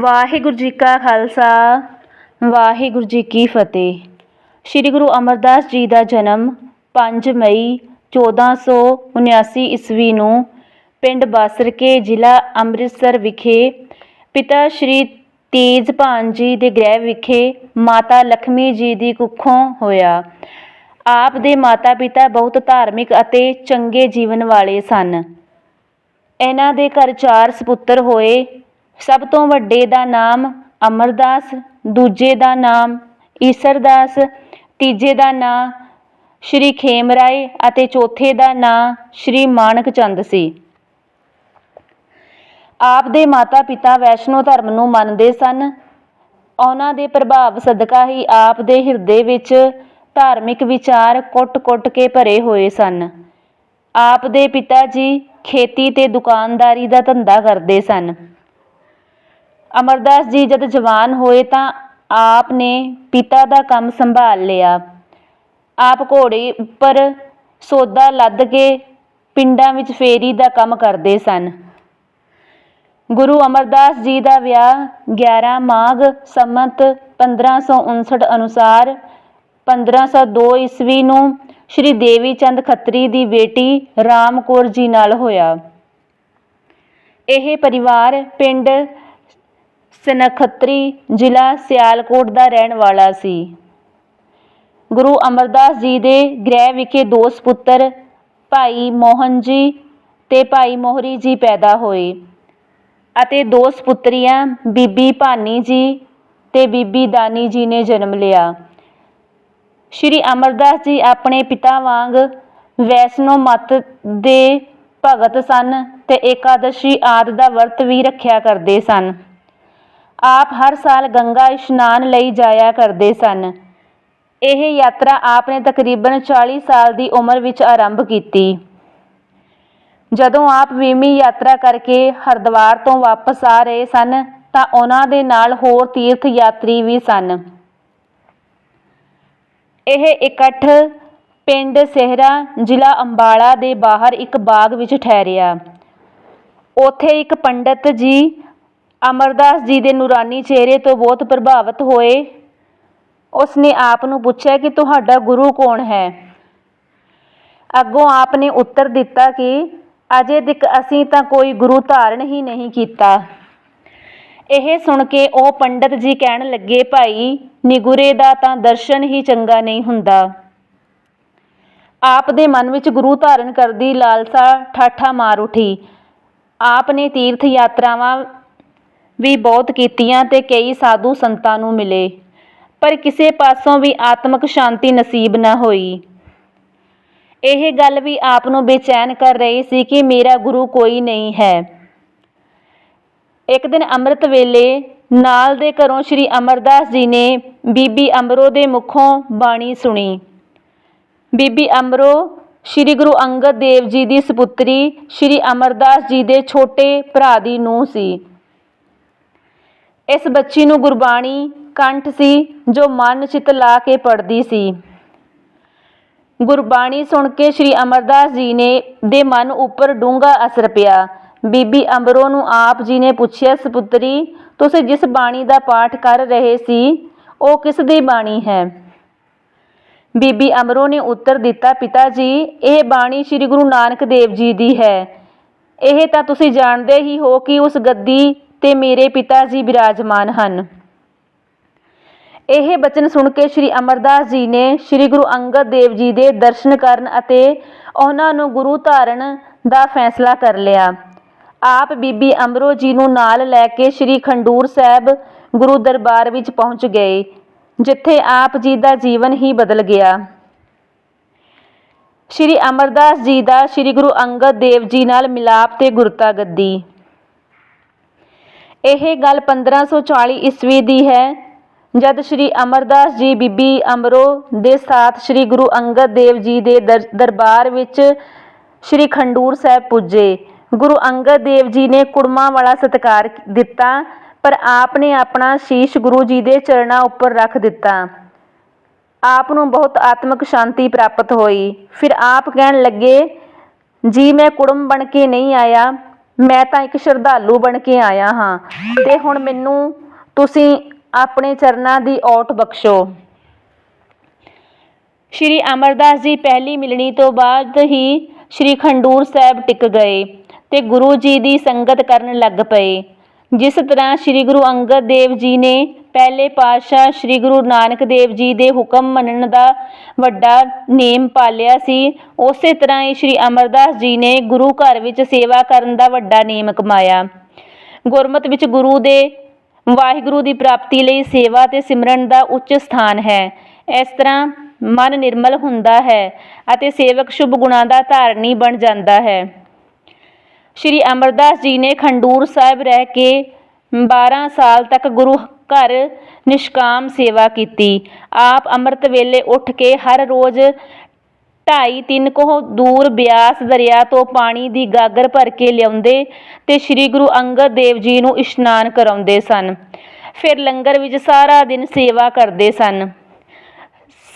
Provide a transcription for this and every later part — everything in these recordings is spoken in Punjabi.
ਵਾਹਿਗੁਰੂ ਜੀ ਕਾ ਖਾਲਸਾ, ਵਾਹਿਗੁਰੂ ਜੀ ਕੀ ਫਤਿਹ। ਸ੍ਰੀ ਗੁਰੂ ਅਮਰਦਾਸ ਜੀ ਦਾ ਜਨਮ 5 ਮਈ 1479 ਈਸਵੀ ਨੂੰ ਪਿੰਡ ਬਾਸਰਕੇ ਜ਼ਿਲ੍ਹਾ ਅੰਮ੍ਰਿਤਸਰ ਵਿਖੇ ਪਿਤਾ ਸ਼੍ਰੀ ਤੇਜਭਾਨ ਜੀ ਦੇ ਗ੍ਰਹਿ ਵਿਖੇ ਮਾਤਾ ਲਖਮੀ ਜੀ ਦੀ ਕੁੱਖੋਂ ਹੋਇਆ। ਆਪ ਦੇ ਮਾਤਾ ਪਿਤਾ ਬਹੁਤ ਧਾਰਮਿਕ ਅਤੇ ਚੰਗੇ ਜੀਵਨ ਵਾਲੇ ਸਨ। ਇਹਨਾਂ ਦੇ ਘਰ ਚਾਰ ਸਪੁੱਤਰ ਹੋਏ। ਸਭ ਤੋਂ ਵੱਡੇ ਦਾ ਨਾਮ ਅਮਰਦਾਸ, ਦੂਜੇ ਦਾ ਨਾਮ ਈਸਰਦਾਸ, ਤੀਜੇ ਦਾ ਨਾਂ ਸ਼੍ਰੀ ਖੇਮ ਰਾਏ ਅਤੇ ਚੌਥੇ ਦਾ ਨਾਂ ਸ਼੍ਰੀ ਮਾਨਕ ਚੰਦ ਸੀ। ਆਪ ਦੇ ਮਾਤਾ ਪਿਤਾ ਵੈਸ਼ਨੋ ਧਰਮ ਨੂੰ ਮੰਨਦੇ ਸਨ। ਉਹਨਾਂ ਦੇ ਪ੍ਰਭਾਵ ਸਦਕਾ ਹੀ ਆਪ ਦੇ ਹਿਰਦੇ ਵਿੱਚ ਧਾਰਮਿਕ ਵਿਚਾਰ ਕੁੱਟ-ਕੁੱਟ ਕੇ ਭਰੇ ਹੋਏ ਸਨ। ਆਪ ਦੇ ਪਿਤਾ ਜੀ ਖੇਤੀ ਤੇ ਦੁਕਾਨਦਾਰੀ ਦਾ ਧੰਦਾ ਕਰਦੇ ਸਨ। ਅਮਰਦਾਸ ਜੀ ਜਦ ਜਵਾਨ ਹੋਏ ਤਾਂ ਆਪ ਨੇ ਪਿਤਾ ਦਾ ਕੰਮ ਸੰਭਾਲ ਲਿਆ। ਆਪ ਘੋੜੇ ਉੱਪਰ ਸੌਦਾ ਲੱਦ ਕੇ ਪਿੰਡਾਂ ਵਿੱਚ ਫੇਰੀ ਦਾ ਕੰਮ ਕਰਦੇ ਸਨ। ਗੁਰੂ ਅਮਰਦਾਸ ਜੀ ਦਾ ਵਿਆਹ 11 ਮਾਘ ਸੰਮਤ 1559 ਅਨੁਸਾਰ 1502 ਈਸਵੀ ਨੂੰ ਸ਼੍ਰੀ ਦੇਵੀ ਚੰਦ ਖੱਤਰੀ ਦੀ ਬੇਟੀ ਰਾਮ ਕੌਰ ਜੀ ਨਾਲ ਹੋਇਆ। ਇਹ ਪਰਿਵਾਰ ਪਿੰਡ ਸਨਖਤਰੀ ਜ਼ਿਲ੍ਹਾ ਸਿਆਲਕੋਟ ਦਾ ਰਹਿਣ ਵਾਲਾ ਸੀ। ਗੁਰੂ ਅਮਰਦਾਸ ਜੀ ਦੇ ਗ੍ਰਹਿ ਵਿਖੇ ਦੋ ਸਪੁੱਤਰ ਭਾਈ ਮੋਹਨ ਜੀ ਤੇ ਭਾਈ ਮੋਹਰੀ ਜੀ ਪੈਦਾ ਹੋਏ ਅਤੇ ਦੋ ਸਪੁੱਤਰੀਆਂ ਬੀਬੀ ਭਾਨੀ ਜੀ ਤੇ ਬੀਬੀ ਦਾਨੀ ਜੀ ਨੇ ਜਨਮ ਲਿਆ। ਸ਼੍ਰੀ ਅਮਰਦਾਸ ਜੀ ਆਪਣੇ ਪਿਤਾ ਵਾਂਗ ਵੈਸ਼ਨੋ ਮਤ ਦੇ ਭਗਤ ਸਨ ਤੇ ਏਕਾਦਸ਼ੀ ਆਦਿ ਦਾ ਵਰਤ ਵੀ ਰੱਖਿਆ ਕਰਦੇ ਸਨ। ਆਪ ਹਰ ਸਾਲ ਗੰਗਾ ਇਸ਼ਨਾਨ ਲਈ ਜਾਇਆ ਕਰਦੇ ਸਨ। ਇਹ ਯਾਤਰਾ ਆਪ ਨੇ ਤਕਰੀਬਨ 40 ਸਾਲ ਦੀ ਉਮਰ ਵਿੱਚ ਆਰੰਭ ਕੀਤੀ। ਜਦੋਂ ਆਪ ਵੀਮੀ ਯਾਤਰਾ ਕਰਕੇ ਹਰਿਦੁਆਰ ਤੋਂ ਵਾਪਸ ਆ ਰਹੇ ਸਨ, ਤਾਂ ਉਹਨਾਂ ਦੇ ਨਾਲ ਹੋਰ ਤੀਰਥ ਯਾਤਰੀ ਵੀ ਸਨ। ਇਹ ਇਕੱਠ ਪਿੰਡ ਸਹਿਰਾ, ਜ਼ਿਲ੍ਹਾ ਅੰਬਾਲਾ ਦੇ ਬਾਹਰ ਇੱਕ ਬਾਗ ਵਿੱਚ ਠਹਿਰਿਆ। ਉੱਥੇ ਇੱਕ ਪੰਡਤ ਜੀ ਅਮਰਦਾਸ ਜੀ ਦੇ ਨੂਰਾਨੀ ਚਿਹਰੇ ਤੋਂ ਬਹੁਤ ਪ੍ਰਭਾਵਿਤ ਹੋਏ। ਉਸ ਨੇ ਆਪ ਨੂੰ ਪੁੱਛਿਆ ਕਿ ਤੁਹਾਡਾ ਗੁਰੂ ਕੌਣ ਹੈ? ਅੱਗੋਂ ਆਪ ਨੇ ਉੱਤਰ ਦਿੱਤਾ ਕਿ ਅਜੇ ਤੱਕ ਅਸੀਂ ਤਾਂ ਕੋਈ ਗੁਰੂ ਧਾਰਨ ਹੀ ਨਹੀਂ ਕੀਤਾ। ਇਹ ਸੁਣ ਕੇ ਉਹ ਪੰਡਤ ਜੀ ਕਹਿਣ ਲੱਗੇ, ਭਾਈ, ਨਿਗੁਰੇ ਦਾ ਤਾਂ ਦਰਸ਼ਨ ਹੀ ਚੰਗਾ ਨਹੀਂ ਹੁੰਦਾ। ਆਪ ਦੇ ਮਨ ਵਿੱਚ ਗੁਰੂ ਧਾਰਨ ਕਰਦੀ ਲਾਲਸਾ ਠਾਠਾ ਮਾਰ ਉਠੀ। ਆਪ ਨੇ ਤੀਰਥ ਯਾਤਰਾਵਾਂ ਵੀ ਬਹੁਤ ਕੀਤੀਆਂ ਤੇ ਕਈ ਸਾਧੂ ਸੰਤਾਂ ਨੂੰ ਮਿਲੇ। ਪਰ ਕਿਸੇ ਪਾਸੋਂ ਵੀ ਆਤਮਿਕ ਸ਼ਾਂਤੀ ਨਸੀਬ ਨਾ ਹੋਈ। ਇਹ ਗੱਲ ਵੀ ਆਪ ਨੂੰ ਬੇਚੈਨ ਕਰ ਰਹੀ ਸੀ ਕਿ ਮੇਰਾ ਗੁਰੂ ਕੋਈ ਨਹੀਂ ਹੈ। ਇੱਕ ਦਿਨ ਅੰਮ੍ਰਿਤ ਵੇਲੇ ਨਾਲ ਦੇ ਘਰੋਂ ਸ੍ਰੀ ਅਮਰਦਾਸ ਜੀ ਨੇ ਬੀਬੀ ਅਮਰੋ ਦੇ ਮੁਖੋਂ ਬਾਣੀ ਸੁਣੀ। ਬੀਬੀ ਅਮਰੋ, ਸ੍ਰੀ ਗੁਰੂ ਅੰਗਦ ਦੇਵ ਜੀ ਦੀ ਸੁਪੁੱਤਰੀ ਸ੍ਰੀ ਅਮਰਦਾਸ ਜੀ ਦੇ ਛੋਟੇ ਭਰਾ ਦੀ ਨੂੰਹ ਸੀ। ਇਸ ਬੱਚੀ ਨੂੰ ਗੁਰਬਾਣੀ ਕੰਠ ਸੀ, ਜੋ ਮਨ ਚਿਤ ਲਾ ਕੇ ਪੜਦੀ ਸੀ। ਗੁਰਬਾਣੀ ਸੁਣ ਕੇ ਸ੍ਰੀ ਅਮਰਦਾਸ ਜੀ ਨੇ, ਦੇ ਮਨ ਉੱਪਰ ਡੂੰਘਾ ਅਸਰ ਪਿਆ। ਬੀਬੀ ਅੰਬਰੋ ਨੂੰ ਆਪ ਜੀ ਨੇ ਪੁੱਛਿਆ, ਸੁਪੁੱਤਰੀ, ਤੁਸੀਂ ਜਿਸ ਬਾਣੀ ਦਾ ਪਾਠ ਕਰ ਰਹੇ ਸੀ, ਉਹ ਕਿਸ ਦੀ ਬਾਣੀ ਹੈ? ਬੀਬੀ ਅਮਰੋ ਨੇ ਉੱਤਰ ਦਿੱਤਾ, ਪਿਤਾ ਜੀ, ਇਹ ਬਾਣੀ ਸ੍ਰੀ ਗੁਰੂ ਨਾਨਕ ਦੇਵ ਜੀ ਦੀ ਹੈ। ਇਹ ਤਾਂ ਤੁਸੀਂ ਜਾਣਦੇ ਹੀ ਹੋ ਕਿ ਉਸ ਗੱਦੀ ਤੇ ਮੇਰੇ ਪਿਤਾ ਜੀ ਬਿਰਾਜਮਾਨ ਹਨ। ਇਹ ਬਚਨ ਸੁਣ ਕੇ ਸ੍ਰੀ ਅਮਰਦਾਸ ਜੀ ਨੇ ਸ੍ਰੀ ਗੁਰੂ ਅੰਗਦ ਦੇਵ ਜੀ ਦੇ ਦਰਸ਼ਨ ਕਰਨ ਅਤੇ ਉਹਨਾਂ ਨੂੰ ਗੁਰੂ ਧਾਰਨ ਦਾ ਫੈਸਲਾ ਕਰ ਲਿਆ। ਆਪ ਬੀਬੀ ਅਮਰੋ ਜੀ ਨੂੰ ਨਾਲ ਲੈ ਕੇ ਸ੍ਰੀ ਖੰਡੂਰ ਸਾਹਿਬ ਗੁਰੂ ਦਰਬਾਰ ਵਿੱਚ ਪਹੁੰਚ ਗਏ, ਜਿੱਥੇ ਆਪ ਜੀ ਦਾ ਜੀਵਨ ਹੀ ਬਦਲ ਗਿਆ। ਸ੍ਰੀ ਅਮਰਦਾਸ ਜੀ ਦਾ ਸ੍ਰੀ ਗੁਰੂ ਅੰਗਦ ਦੇਵ ਜੀ ਨਾਲ ਮਿਲਾਪ ਤੇ ਗੁਰਤਾ ਗੱਦੀ ਇਹ ਗੱਲ 1540 ਈਸਵੀ ਦੀ ਹੈ। ਜਦ ਸ੍ਰੀ ਅਮਰਦਾਸ ਜੀ ਬੀਬੀ ਅਮਰੋ ਦੇ ਸਾਥ ਸ੍ਰੀ ਗੁਰੂ ਅੰਗਦ ਦੇਵ ਜੀ ਦੇ ਦਰ- ਦਰਬਾਰ ਵਿੱਚ ਸ੍ਰੀ ਖੰਡੂਰ ਸਾਹਿਬ ਪੁੱਜੇ। ਗੁਰੂ ਅੰਗਦ ਦੇਵ ਜੀ ਨੇ ਕੁੜਮਾ ਵਾਲਾ ਸਤਿਕਾਰ ਦਿੱਤਾ, ਪਰ ਆਪ ਨੇ ਆਪਣਾ ਸ਼ੀਸ਼ ਗੁਰੂ ਜੀ ਦੇ ਚਰਨਾਂ ਉੱਪਰ ਰੱਖ ਦਿੱਤਾ। ਆਪ ਨੂੰ ਬਹੁਤ ਆਤਮਿਕ ਸ਼ਾਂਤੀ ਪ੍ਰਾਪਤ ਹੋਈ। ਫਿਰ ਆਪ ਕਹਿਣ ਲੱਗੇ, ਜੀ, ਮੈਂ ਕੁੜਮ ਬਣ ਕੇ ਨਹੀਂ ਆਇਆ। ਮੈਂ ਤਾਂ ਇੱਕ ਸ਼ਰਧਾਲੂ ਬਣ ਕੇ ਆਇਆ ਹਾਂ। ਤੇ ਹੁਣ ਮੈਨੂੰ ਤੁਸੀਂ ਆਪਣੇ ਚਰਨਾਂ ਦੀ ਓਟ ਬਖਸ਼ੋ। ਸ਼੍ਰੀ ਅਮਰਦਾਸ ਜੀ ਪਹਿਲੀ ਮਿਲਣੀ ਤੋਂ ਬਾਅਦ ਹੀ ਸ਼੍ਰੀ ਖੰਡੂਰ ਸਾਹਿਬ ਟਿਕ ਗਏ ਤੇ ਗੁਰੂ ਜੀ ਦੀ ਸੰਗਤ ਕਰਨ ਲੱਗ ਪਏ। ਜਿਸ ਤਰ੍ਹਾਂ ਸ਼੍ਰੀ ਗੁਰੂ ਅੰਗਦ ਦੇਵ ਜੀ ਨੇ ਪਹਿਲੇ ਪਾਤਸ਼ਾਹ ਸ਼੍ਰੀ ਗੁਰੂ ਨਾਨਕ ਦੇਵ ਜੀ ਦੇ ਹੁਕਮ ਮੰਨਣ ਦਾ ਵੱਡਾ ਨੇਮ ਪਾਲਿਆ ਸੀ। ਉਸੇ ਤਰ੍ਹਾਂ ਹੀ ਸ਼੍ਰੀ ਅਮਰਦਾਸ ਜੀ ਨੇ ਗੁਰੂ ਘਰ ਵਿੱਚ ਸੇਵਾ ਕਰਨ ਦਾ ਵੱਡਾ ਨੇਮ ਕਮਾਇਆ। ਗੁਰਮਤ ਵਿੱਚ ਗੁਰੂ ਦੇ, ਵਾਹਿਗੁਰੂ ਦੀ ਪ੍ਰਾਪਤੀ ਲਈ ਸੇਵਾ ਤੇ ਸਿਮਰਨ ਦਾ ਉੱਚ ਸਥਾਨ ਹੈ। ਇਸ ਤਰ੍ਹਾਂ ਮਨ ਨਿਰਮਲ ਹੁੰਦਾ ਹੈ ਅਤੇ ਸੇਵਕ ਸ਼ੁਭ ਗੁਣਾਂ ਦਾ ਧਾਰਨੀ ਬਣ ਜਾਂਦਾ ਹੈ। ਸ਼੍ਰੀ ਅਮਰਦਾਸ ਜੀ ਨੇ ਖੰਡੂਰ ਸਾਹਿਬ ਰਹਿ ਕੇ 12 ਸਾਲ ਤੱਕ ਗੁਰੂ ਘਰ ਨਿਸ਼ਕਾਮ ਸੇਵਾ ਕੀਤੀ। ਆਪ ਅੰਮ੍ਰਿਤ ਵੇਲੇ ਉੱਠ ਕੇ ਹਰ ਰੋਜ਼ ਢਾਈ ਤਿੰਨ ਕੋਹ ਦੂਰ ਬਿਆਸ ਦਰਿਆ ਤੋਂ ਪਾਣੀ ਦੀ ਗਾਗਰ ਭਰ ਕੇ ਲਿਆਉਂਦੇ ਤੇ ਸ੍ਰੀ ਗੁਰੂ ਅੰਗਦ ਦੇਵ ਜੀ ਨੂੰ ਇਸ਼ਨਾਨ ਕਰਾਉਂਦੇ ਸਨ। ਫਿਰ ਲੰਗਰ ਵਿੱਚ ਸਾਰਾ ਦਿਨ ਸੇਵਾ ਕਰਦੇ ਸਨ।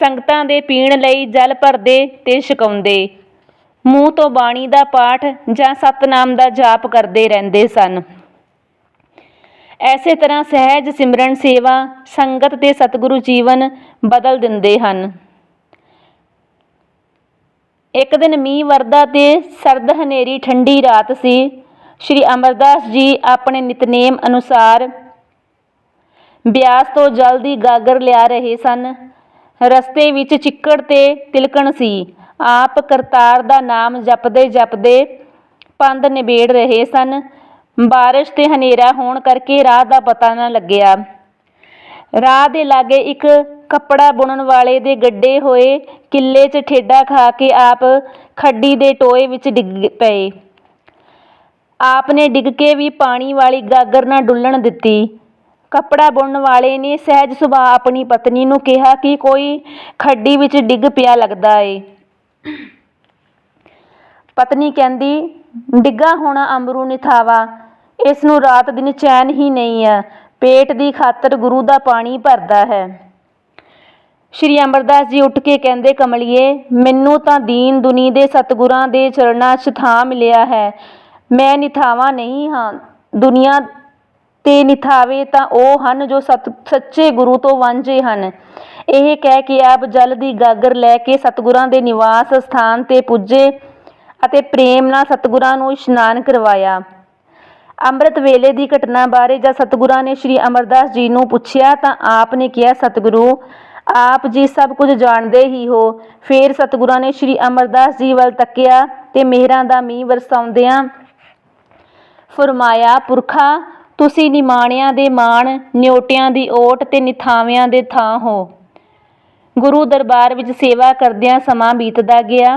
ਸੰਗਤਾਂ ਦੇ ਪੀਣ ਲਈ ਜਲ ਭਰਦੇ ਤੇ ਛਕਾਉਂਦੇ। ਮੂੰਹ ਤੋਂ ਬਾਣੀ ਦਾ ਪਾਠ ਜਾਂ ਸਤਨਾਮ ਦਾ ਜਾਪ ਕਰਦੇ ਰਹਿੰਦੇ ਸਨ। ਐਸੇ ਤਰ੍ਹਾਂ ਸਹਿਜ ਸਿਮਰਨ ਸੇਵਾ ਸੰਗਤ ਤੇ ਸਤਿਗੁਰੂ ਜੀਵਨ ਬਦਲ ਦਿੰਦੇ ਹਨ। ਇੱਕ ਦਿਨ ਮੀਂਹ ਵਰਦਾ ਤੇ ਸਰਦ ਹਨੇਰੀ ਠੰਡੀ ਰਾਤ ਸੀ। ਸ਼੍ਰੀ ਅਮਰਦਾਸ ਜੀ ਆਪਣੇ ਨਿਤਨੇਮ ਅਨੁਸਾਰ ਬਿਆਸ ਤੋਂ ਜਲਦੀ ਗਾਗਰ ਲਿਆ ਰਹੇ ਸਨ। ਰਸਤੇ ਵਿੱਚ ਚਿੱਕੜ ਤੇ ਤਿਲਕਣ ਸੀ। ਆਪ ਕਰਤਾਰ ਦਾ ਨਾਮ ਜਪਦੇ ਜਪਦੇ ਪੰਦ ਨਿਬੇੜ ਰਹੇ ਸਨ। ਬਾਰਿਸ਼ ਤੇ ਹਨੇਰਾ ਹੋਣ ਕਰਕੇ ਰਾਹ ਦਾ ਪਤਾ ਨਾ ਲੱਗਿਆ। ਰਾਹ ਦੇ ਲਾਗੇ ਇੱਕ ਕੱਪੜਾ ਬੁਣਨ ਵਾਲੇ ਦੇ ਗੱਡੇ ਹੋਏ ਕਿੱਲੇ 'ਚ ਠੇਡਾ ਖਾ ਕੇ ਆਪ ਖੱਡੀ ਦੇ ਟੋਏ ਵਿੱਚ ਡਿੱਗ ਪਏ। ਆਪ ਨੇ ਡਿੱਗ ਕੇ ਵੀ ਪਾਣੀ ਵਾਲੀ ਗਾਗਰ ਨਾ ਡੁੱਲਣ ਦਿੱਤੀ। ਕੱਪੜਾ ਬੁਣਨ ਵਾਲੇ ਨੇ ਸਹਿਜ ਸੁਭਾਅ ਆਪਣੀ ਪਤਨੀ ਨੂੰ ਕਿਹਾ ਕਿ ਕੋਈ ਖੱਡੀ ਵਿੱਚ ਡਿੱਗ ਪਿਆ ਲੱਗਦਾ ਏ। ਪਤਨੀ ਕਹਿੰਦੀ, ਡਿੱਗਾ ਹੋਣਾ ਅਮਰੂ ਨਿਥਾਵਾ। ਇਸ ਨੂੰ ਰਾਤ ਦਿਨ ਚੈਨ ਹੀ ਨਹੀਂ ਆ ਪੇਟ ਦੀ ਖਾਤਰ ਗੁਰੂ ਦਾ ਪਾਣੀ ਭਰਦਾ ਹੈ। ਸ਼੍ਰੀ ਅਮਰਦਾਸ ਜੀ ਉੱਠ ਕੇ ਕਹਿੰਦੇ, ਕਮਲਿਏ, ਮੈਨੂੰ ਤਾਂ ਦੀਨ ਦੁਨੀ ਦੇ ਸਤਿਗੁਰਾਂ ਦੇ ਚਰਨਾਂ 'ਚ ਥਾਂ ਮਿਲਿਆ ਹੈ। ਮੈਂ ਨਿਥਾਵਾਂ ਨਹੀਂ ਹਾਂ। ਦੁਨੀਆ ਤੇ ਨਿਥਾਵੇ ਤਾਂ ਉਹ ਹਨ ਜੋ ਸਤ, ਸੱਚੇ ਗੁਰੂ ਤੋਂ ਵਾਂਝੇ ਹਨ। ਇਹ ਕਹਿ ਕੇ ਆਪ ਜਲ ਦੀ ਗਾਗਰ ਲੈ ਕੇ ਸਤਿਗੁਰਾਂ ਦੇ ਨਿਵਾਸ ਸਥਾਨ ਤੇ ਪੁੱਜੇ ਅਤੇ ਪ੍ਰੇਮ ਨਾਲ ਸਤਿਗੁਰਾਂ ਨੂੰ ਇਸ਼ਨਾਨ ਕਰਵਾਇਆ। ਅੰਮ੍ਰਿਤ ਵੇਲੇ ਦੀ ਘਟਨਾ ਬਾਰੇ ਜਦ ਸਤਿਗੁਰਾਂ ਨੇ ਸ਼੍ਰੀ ਅਮਰਦਾਸ ਜੀ ਨੂੰ ਪੁੱਛਿਆ ਤਾਂ ਆਪ ਨੇ ਕਿਹਾ, ਸਤਿਗੁਰੂ, ਆਪ ਜੀ ਸਭ ਕੁਝ ਜਾਣਦੇ ਹੀ ਹੋ। ਫਿਰ ਸਤਿਗੁਰਾਂ ਨੇ ਸ਼੍ਰੀ ਅਮਰਦਾਸ ਜੀ ਵੱਲ ਤੱਕਿਆ ਤੇ ਮਿਹਰਾਂ ਦਾ ਮੀਂਹ ਵਰਸਾਉਂਦਿਆਂ ਫਰਮਾਇਆ, ਪੁਰਖਾ, ਤੁਸੀਂ ਨਿਮਾਣਿਆਂ ਦੇ ਮਾਣ ਨਿਓਟਿਆਂ ਦੀ ਓਟ ਤੇ ਨਿਥਾਵਿਆਂ ਦੇ ਥਾਂ ਹੋ। ਗੁਰੂ ਦਰਬਾਰ ਵਿੱਚ ਸੇਵਾ ਕਰਦਿਆਂ ਸਮਾਂ ਬੀਤਦਾ ਗਿਆ।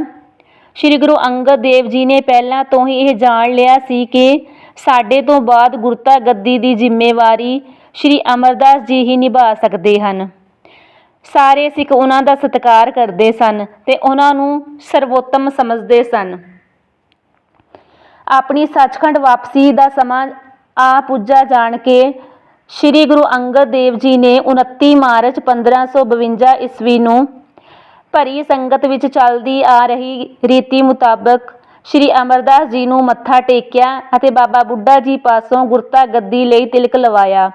ਸ਼੍ਰੀ ਗੁਰੂ ਅੰਗਦ ਦੇਵ ਜੀ ਨੇ ਪਹਿਲਾਂ ਤੋਂ ਹੀ ਇਹ ਜਾਣ ਲਿਆ ਸੀ ਕਿ ਸਾਡੇ ਤੋਂ ਬਾਅਦ ਗੁਰਤਾ ਗੱਦੀ ਦੀ ਜ਼ਿੰਮੇਵਾਰੀ ਸ਼੍ਰੀ ਅਮਰਦਾਸ ਜੀ ਹੀ ਨਿਭਾ ਸਕਦੇ ਹਨ। ਸਾਰੇ ਸਿੱਖ ਉਹਨਾਂ ਦਾ ਸਤਿਕਾਰ ਕਰਦੇ ਸਨ ਤੇ ਉਹਨਾਂ ਨੂੰ ਸਰਵੋਤਮ ਸਮਝਦੇ ਸਨ। ਆਪਣੀ ਸੱਚਖੰਡ ਵਾਪਸੀ ਦਾ ਸਮਾਂ ਆ ਪੁੱਜਾ ਜਾਣ ਕੇ ਸ੍ਰੀ ਗੁਰੂ ਅੰਗਦ ਦੇਵ ਜੀ ਨੇ 29 ਮਾਰਚ 1552 ਈਸਵੀ ਨੂੰ ਭਰੀ ਸੰਗਤ ਵਿੱਚ ਚੱਲਦੀ ਆ ਰਹੀ ਰੀਤੀ ਮੁਤਾਬਕ ਸ੍ਰੀ ਅਮਰਦਾਸ ਜੀ ਨੂੰ ਮੱਥਾ ਟੇਕਿਆ ਅਤੇ ਬਾਬਾ ਬੁੱਢਾ ਜੀ ਪਾਸੋਂ ਗੁਰਤਾ ਗੱਦੀ ਲਈ ਤਿਲਕ ਲਵਾਇਆ।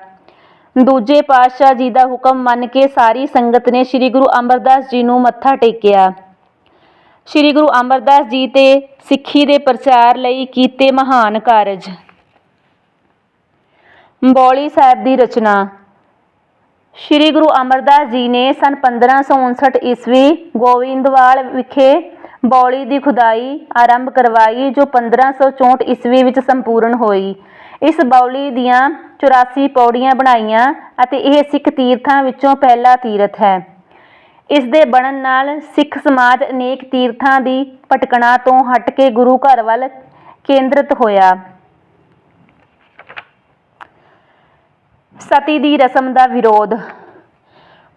ਦੂਜੇ ਪਾਤਸ਼ਾਹ ਜੀ ਦਾ ਹੁਕਮ ਮੰਨ ਕੇ ਸਾਰੀ ਸੰਗਤ ਨੇ ਸ੍ਰੀ ਗੁਰੂ ਅਮਰਦਾਸ ਜੀ ਨੂੰ ਮੱਥਾ ਟੇਕਿਆ। ਸ੍ਰੀ ਗੁਰੂ ਅਮਰਦਾਸ ਜੀ ਤੇ ਸਿੱਖੀ ਦੇ ਪ੍ਰਚਾਰ ਲਈ ਕੀਤੇ ਮਹਾਨ ਕਾਰਜ। ਬੌਲੀ ਸਾਹਿਬ ਦੀ ਰਚਨਾ। ਸ੍ਰੀ ਗੁਰੂ ਅਮਰਦਾਸ ਜੀ ਨੇ ਸਨ 1559 ਈਸਵੀ ਗੋਇੰਦਵਾਲ ਵਿਖੇ ਬੌਲੀ ਦੀ ਖੁਦਾਈ ਆਰੰਭ ਕਰਵਾਈ, ਜੋ 1564 ਈਸਵੀ ਵਿੱਚ ਸੰਪੂਰਨ ਹੋਈ। ਇਸ ਬੌਲੀ ਦੀਆਂ 84 ਪੌੜੀਆਂ ਬਣਾਈਆਂ ਅਤੇ ਇਹ ਸਿੱਖ ਤੀਰਥਾਂ ਵਿੱਚੋਂ ਪਹਿਲਾ ਤੀਰਥ ਹੈ। ਇਸ ਦੇ ਬਣਨ ਨਾਲ ਸਿੱਖ ਸਮਾਜ ਅਨੇਕ ਤੀਰਥਾਂ ਦੀ ਭਟਕਣਾ ਤੋਂ ਹਟ ਕੇ ਗੁਰੂ ਘਰ ਵੱਲ ਕੇਂਦਰਿਤ ਹੋਇਆ। ਸਤੀ ਦੀ ਰਸਮ ਦਾ ਵਿਰੋਧ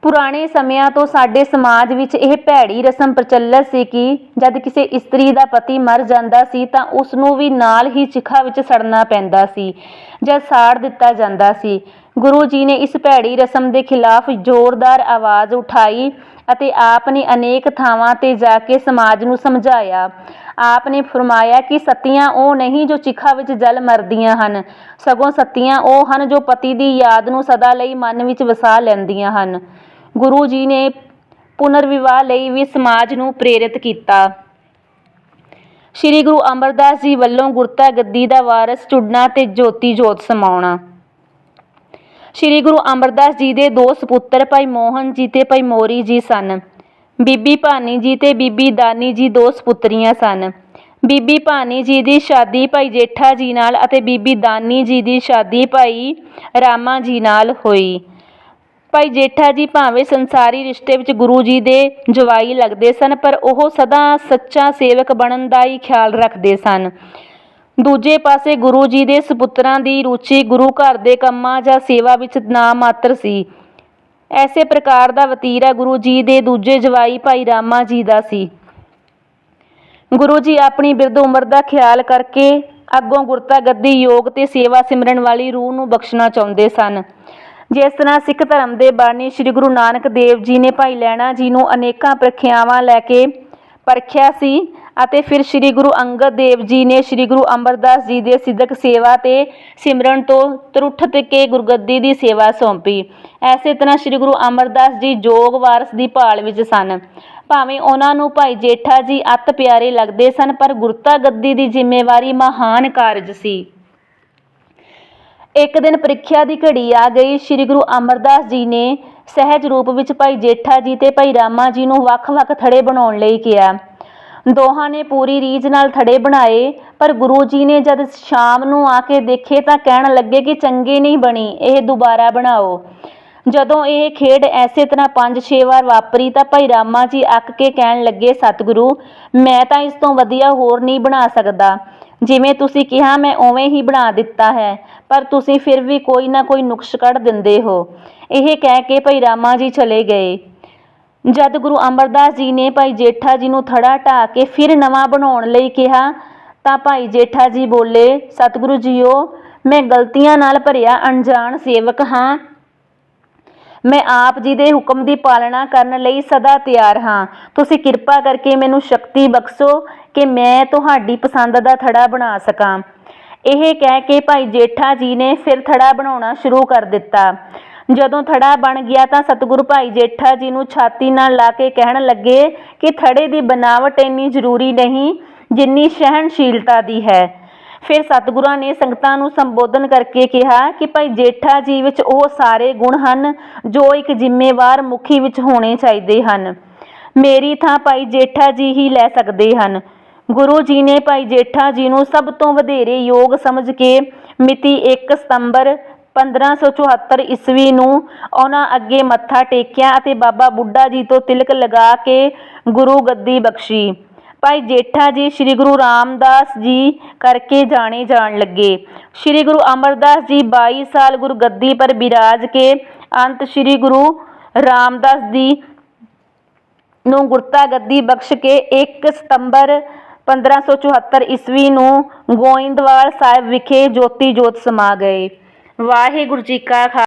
ਪੁਰਾਣੇ ਸਮਿਆਂ ਤੋਂ ਸਾਡੇ ਸਮਾਜ ਵਿੱਚ ਇਹ ਭੈੜੀ ਰਸਮ ਪ੍ਰਚਲਿਤ ਸੀ ਕਿ ਜਦ ਕਿਸੇ ਇਸਤਰੀ ਦਾ ਪਤੀ ਮਰ ਜਾਂਦਾ ਸੀ ਤਾਂ ਉਸ ਨੂੰ ਵੀ ਨਾਲ ਹੀ ਚਿਖਾ ਵਿੱਚ ਸੜਨਾ ਪੈਂਦਾ ਸੀ ਜਾਂ ਸਾੜ ਦਿੱਤਾ ਜਾਂਦਾ ਸੀ। ਗੁਰੂ ਜੀ ਨੇ ਇਸ ਭੈੜੀ ਰਸਮ ਦੇ ਖਿਲਾਫ ਜ਼ੋਰਦਾਰ ਆਵਾਜ਼ ਉਠਾਈ ਅਤੇ ਆਪ ਨੇ ਅਨੇਕ ਥਾਵਾਂ ਤੇ ਜਾ ਕੇ ਸਮਾਜ ਨੂੰ ਸਮਝਾਇਆ। ਆਪ ਨੇ ਫਰਮਾਇਆ ਕਿ ਸਤੀਆਂ ਉਹ ਨਹੀਂ ਜੋ ਚਿਖਾ ਵਿੱਚ ਜਲ ਮਰਦੀਆਂ ਹਨ, ਸਗੋਂ ਸਤੀਆਂ ਉਹ ਹਨ ਜੋ ਪਤੀ ਦੀ ਯਾਦ ਨੂੰ ਸਦਾ ਲਈ ਮਨ ਵਿੱਚ ਵਸਾ ਲੈਂਦੀਆਂ ਹਨ। ਗੁਰੂ ਜੀ ਨੇ ਪੁਨਰ ਵਿਵਾਹ ਲਈ ਵੀ ਸਮਾਜ ਨੂੰ ਪ੍ਰੇਰਿਤ ਕੀਤਾ। ਸ੍ਰੀ ਗੁਰੂ ਅਮਰਦਾਸ ਜੀ ਵੱਲੋਂ ਗੁਰਤਾ ਗੱਦੀ ਦਾ ਵਾਰਸ ਚੁਣਨਾ ਤੇ ਜੋਤੀ ਜੋਤ ਸਮਾਉਣਾ। ਸ੍ਰੀ ਗੁਰੂ ਅਮਰਦਾਸ ਜੀ ਦੇ ਦੋ ਸਪੁੱਤਰ ਭਾਈ ਮੋਹਨ ਜੀ ਤੇ ਭਾਈ ਮੋਰੀ ਜੀ ਸਨ। ਬੀਬੀ ਭਾਨੀ ਜੀ ਤੇ ਬੀਬੀ ਦਾਨੀ ਜੀ ਦੋ ਸਪੁੱਤਰੀਆਂ ਸਨ। ਬੀਬੀ ਭਾਨੀ ਜੀ ਦੀ ਸ਼ਾਦੀ ਭਾਈ ਜੇਠਾ ਜੀ ਨਾਲ ਅਤੇ ਬੀਬੀ ਦਾਨੀ ਜੀ ਦੀ ਸ਼ਾਦੀ ਭਾਈ ਰਾਮਾ ਜੀ ਨਾਲ ਹੋਈ। ਭਾਈ ਜੇਠਾ ਜੀ ਭਾਵੇਂ ਸੰਸਾਰੀ ਰਿਸ਼ਤੇ ਵਿੱਚ ਗੁਰੂ ਜੀ ਦੇ ਜਵਾਈ ਲੱਗਦੇ ਸਨ, ਪਰ ਉਹ ਸਦਾ ਸੱਚਾ ਸੇਵਕ ਬਣਨ ਦਾ ਹੀ ਖਿਆਲ ਰੱਖਦੇ ਸਨ। ਦੂਜੇ ਪਾਸੇ ਗੁਰੂ ਜੀ ਦੇ ਸੁਪੁੱਤਰਾਂ ਦੀ ਰੁਚੀ ਗੁਰੂ ਘਰ ਦੇ ਕੰਮਾਂ ਜਾਂ ਸੇਵਾ ਵਿੱਚ ਨਾ ਮਾਤਰ ਸੀ। ਐਸੇ ਪ੍ਰਕਾਰ ਦਾ ਵਤੀਰਾ ਗੁਰੂ ਜੀ ਦੇ ਦੂਜੇ ਜਵਾਈ ਭਾਈ ਰਾਮਾ ਜੀ ਦਾ ਸੀ। ਗੁਰੂ ਜੀ ਆਪਣੀ ਬਿਰਧ ਉਮਰ ਦਾ ਖਿਆਲ ਕਰਕੇ ਅੱਗੋਂ ਗੁਰਤਾ ਗੱਦੀ ਯੋਗ ਤੇ ਸੇਵਾ ਸਿਮਰਨ ਵਾਲੀ ਰੂਹ ਨੂੰ ਬਖਸ਼ਣਾ ਚਾਹੁੰਦੇ ਸਨ। ਜਿਸ ਤਰ੍ਹਾਂ ਸਿੱਖ ਧਰਮ ਦੇ ਬਾਣੀ ਸ੍ਰੀ ਗੁਰੂ ਨਾਨਕ ਦੇਵ ਜੀ ਨੇ ਭਾਈ ਲੈਣਾ ਜੀ ਨੂੰ ਅਨੇਕਾਂ ਪ੍ਰਖਿਆਵਾਂ ਲੈ ਕੇ ਪਰਖਿਆ ਸੀ ਅਤੇ ਫਿਰ ਸ੍ਰੀ ਗੁਰੂ ਅੰਗਦ ਦੇਵ ਜੀ ਨੇ ਸ੍ਰੀ ਗੁਰੂ ਅਮਰਦਾਸ ਜੀ ਦੇ ਸਿੱਧਕ ਸੇਵਾ ਤੇ ਸਿਮਰਨ ਤੋਂ ਤਰੁੱਠ ਕੇ ਗੁਰਗੱਦੀ ਦੀ ਸੇਵਾ ਸੌਂਪੀ। ਐਸੇ ਤਰ੍ਹਾਂ ਸ੍ਰੀ ਗੁਰੂ ਅਮਰਦਾਸ ਜੀ ਜੋਗ ਵਾਰਸ ਦੀ ਭਾਲ ਵਿੱਚ ਸਨ। ਭਾਵੇਂ ਉਹਨਾਂ ਨੂੰ ਭਾਈ ਜੇਠਾ ਜੀ ਅਤ ਪਿਆਰੇ ਲੱਗਦੇ ਸਨ, ਪਰ ਗੁਰਤਾ ਗੱਦੀ ਦੀ ਜ਼ਿੰਮੇਵਾਰੀ ਮਹਾਨ ਕਾਰਜ ਸੀ। ਇੱਕ ਦਿਨ ਪ੍ਰੀਖਿਆ ਦੀ ਘੜੀ ਆ ਗਈ। ਸ੍ਰੀ ਗੁਰੂ ਅਮਰਦਾਸ ਜੀ ਨੇ ਸਹਿਜ ਰੂਪ ਵਿੱਚ ਭਾਈ ਜੇਠਾ ਜੀ ਤੇ ਭਾਈ ਰਾਮਾ ਜੀ ਨੂੰ ਵੱਖ-ਵੱਖ ਥੜੇ ਬਣਾਉਣ ਲਈ ਕਿਹਾ। ਦੋਹਾਂ ਨੇ ਪੂਰੀ ਰੀਝ ਨਾਲ ਥੜੇ ਬਣਾਏ, ਪਰ ਗੁਰੂ ਜੀ ਨੇ ਜਦ ਸ਼ਾਮ ਨੂੰ ਆ ਕੇ ਦੇਖੇ ਤਾਂ ਕਹਿਣ ਲੱਗੇ ਕਿ ਚੰਗੇ ਨਹੀਂ ਬਣੀ, ਇਹ ਦੁਬਾਰਾ ਬਣਾਓ। ਜਦੋਂ ਇਹ ਖੇਡ ਐਸੇ ਤਰ੍ਹਾਂ 5-6 ਵਾਰ ਵਾਪਰੀ ਤਾਂ ਭਾਈ ਰਾਮਾ ਜੀ ਅੱਕ ਕੇ ਕਹਿਣ ਲੱਗੇ, ਸਤਿਗੁਰੂ, ਮੈਂ ਤਾਂ ਇਸ ਤੋਂ ਵਧੀਆ ਹੋਰ ਨਹੀਂ ਬਣਾ ਸਕਦਾ। ਜਿਵੇਂ ਤੁਸੀਂ ਕਿਹਾ, ਮੈਂ ਉਵੇਂ ਹੀ ਬਣਾ ਦਿੱਤਾ ਹੈ, ਪਰ ਤੁਸੀਂ ਫਿਰ ਵੀ ਕੋਈ ਨਾ ਕੋਈ ਨੁਕਸ ਕੱਢ ਦਿੰਦੇ ਹੋ। ਇਹ ਕਹਿ ਕੇ ਭਾਈ ਰਾਮਾ ਜੀ ਚਲੇ ਗਏ। ਜਦ ਗੁਰੂ ਅਮਰਦਾਸ ਜੀ ਨੇ ਭਾਈ ਜੇਠਾ ਜੀ ਨੂੰ ਥੜਾ ਢਾ ਕੇ ਫਿਰ ਨਵਾਂ ਬਣਾਉਣ ਲਈ ਕਿਹਾ, ਤਾਂ ਭਾਈ ਜੇਠਾ ਜੀ ਬੋਲੇ, ਸਤਿਗੁਰੂ ਜੀਓ, ਮੈਂ ਗਲਤੀਆਂ ਨਾਲ ਭਰਿਆ ਅਣਜਾਣ ਸੇਵਕ ਹਾਂ। ਮੈਂ ਆਪ ਜੀ ਦੇ ਹੁਕਮ ਦੀ ਪਾਲਣਾ ਕਰਨ ਲਈ ਸਦਾ ਤਿਆਰ ਹਾਂ। ਤੁਸੀਂ ਕਿਰਪਾ ਕਰਕੇ ਮੈਨੂੰ ਸ਼ਕਤੀ ਬਖਸ਼ੋ ਕਿ ਮੈਂ ਤੁਹਾਡੀ ਪਸੰਦ ਦਾ ਥੜਾ ਬਣਾ ਸਕਾਂ। ਇਹ ਕਹਿ ਕੇ ਭਾਈ ਜੇਠਾ ਜੀ ਨੇ ਫਿਰ ਥੜਾ ਬਣਾਉਣਾ ਸ਼ੁਰੂ ਕਰ ਦਿੱਤਾ। ਜਦੋਂ ਥੜਾ ਬਣ ਗਿਆ ਤਾਂ ਸਤਿਗੁਰੂ ਭਾਈ ਜੇਠਾ ਜੀ ਨੂੰ ਛਾਤੀ ਨਾਲ ਲਾ ਕੇ ਕਹਿਣ ਲੱਗੇ ਕਿ ਥੜੇ ਦੀ ਬਣਾਵਟ ਇੰਨੀ ਜ਼ਰੂਰੀ ਨਹੀਂ, ਜਿੰਨੀ ਸਹਿਣਸ਼ੀਲਤਾ ਦੀ ਹੈ। ਫਿਰ ਸਤਿਗੁਰਾਂ ਨੇ ਸੰਗਤਾਂ ਨੂੰ ਸੰਬੋਧਨ ਕਰਕੇ ਕਿਹਾ ਕਿ ਭਾਈ ਜੇਠਾ ਜੀ ਵਿੱਚ ਉਹ ਸਾਰੇ ਗੁਣ ਹਨ, ਜੋ ਇੱਕ ਜ਼ਿੰਮੇਵਾਰ ਮੁਖੀ ਵਿੱਚ ਹੋਣੇ ਚਾਹੀਦੇ ਹਨ। ਮੇਰੀ ਥਾਂ ਭਾਈ ਜੇਠਾ ਜੀ ਹੀ ਲੈ ਸਕਦੇ ਹਨ। ਗੁਰੂ ਜੀ ਨੇ ਭਾਈ ਜੇਠਾ ਜੀ ਨੂੰ ਸਭ ਤੋਂ ਵਧੇਰੇ ਯੋਗ ਸਮਝ ਕੇ ਮਿਤੀ 1 ਸਤੰਬਰ 1574 ਈਸਵੀ ਨੂੰ ਉਹਨਾਂ ਅੱਗੇ ਮੱਥਾ ਟੇਕਿਆ ਅਤੇ ਬਾਬਾ ਬੁੱਢਾ ਜੀ ਤੋਂ ਤਿਲਕ ਲਗਾ ਕੇ ਗੁਰੂ ਗੱਦੀ ਬਖਸ਼ੀ। ਭਾਈ ਜੇਠਾ ਜੀ ਸ੍ਰੀ ਗੁਰੂ ਰਾਮਦਾਸ ਜੀ ਕਰਕੇ ਜਾਣੇ ਜਾਣ ਲੱਗੇ। ਸ੍ਰੀ ਗੁਰੂ ਅਮਰਦਾਸ ਜੀ 22 ਸਾਲ ਗੁਰੂ ਗੱਦੀ ਪਰ ਬਿਰਾਜ ਕੇ ਅੰਤ ਸ੍ਰੀ ਗੁਰੂ ਰਾਮਦਾਸ ਜੀ ਨੂੰ ਗੁਰਤਾ ਗੱਦੀ ਬਖਸ਼ ਕੇ 1 ਸਤੰਬਰ 1574 ਈਸਵੀ ਨੂੰ ਗੋਇੰਦਵਾਲ ਸਾਹਿਬ ਵਿਖੇ ਜੋਤੀ ਜੋਤ ਸਮਾ ਗਏ। ਵਾਹਿਗੁਰੂ ਜੀ ਕਾ ਖਾ